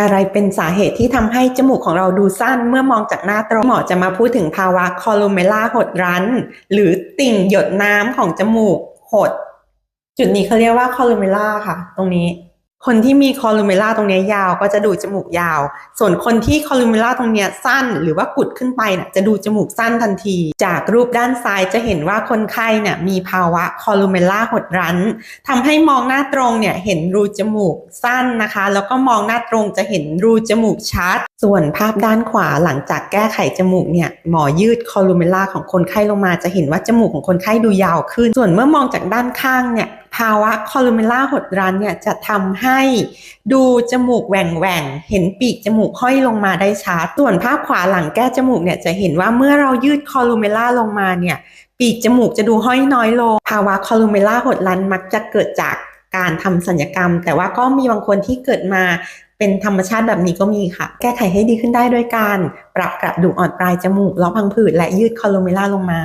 อะไรเป็นสาเหตุที่ทำให้จมูกของเราดูสั้นเมื่อมองจากหน้าตรงหมอจะมาพูดถึงภาวะคอลูเมล่าหดรั้นหรือติ่งหยดน้ำของจมูกหด จุดนี้เขาเรียกว่าคอลูเมล่าค่ะ ตรงนี้ คนที่มีคอลูเมล่าตรงนี้ยาวก็จะดูจมูกยาว ส่วนคนที่คอลูเมล่าตรงนี้สั้นหรือว่ากุดขึ้นไปน่ะจะดูจมูกสั้นทันที จากรูปด้านซ้ายจะเห็นว่าคนไข้เนี่ยมีภาวะคอลูเมล่าหดรั้นทำให้มองหน้าตรงเนี่ยเห็นรูจมูกสั้นนะคะ แล้วก็มองหน้าตรงจะเห็นรูจมูกชัด ส่วนภาพด้านขวาหลังจากแก้ไขจมูกเนี่ยหมอยืดคอลูเมล่าของคนไข้ลงมาจะเห็นว่าจมูกของคนไข้ดูยาวขึ้น ส่วนเมื่อมองจากด้านข้างเนี่ย ภาวะคอลูเมล่าหดรันเนี่ยจะทำให้ดูจมูกแหว่งแหว่งเห็นปีกจมูกห้อยลงมาได้ชัดส่วนภาพขวาหลังแก้จมูกเนี่ยจะเห็นว่าเมื่อเรายืดคอลูเมล่าลงมาเนี่ยปีกจมูกจะดูห้อยน้อยลง ภาวะคอลูเมล่าหดรันมักจะเกิดจากการทำสัญญกรรม แต่ว่าก็มีบางคนที่เกิดมาเป็นธรรมชาติแบบนี้ก็มีค่ะ แก้ไขให้ดีขึ้นได้ด้วยการ ปรับกระดูกอ่อนปลายจมูกล็อพังผืดและยืดคอลูเมล่าลงมา